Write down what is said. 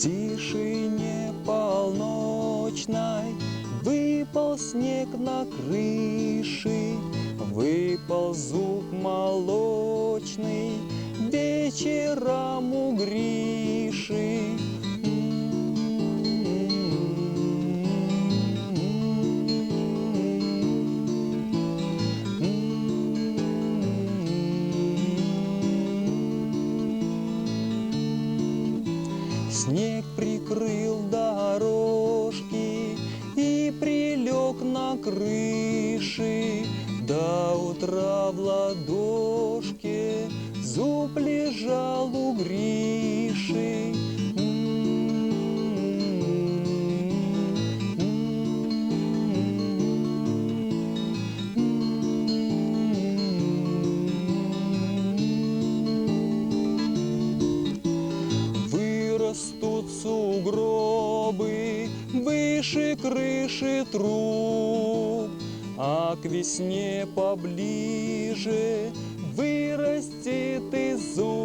Тишине полночной Выпал снег на крыши, Выпал зуб молочный Вечером у Снег прикрыл дорожки и прилег на крыши. До утра в ладошке зуб лежал у Гриши. Сугробы выше крыши труб, А к весне поближе вырастет и зуб, вырастет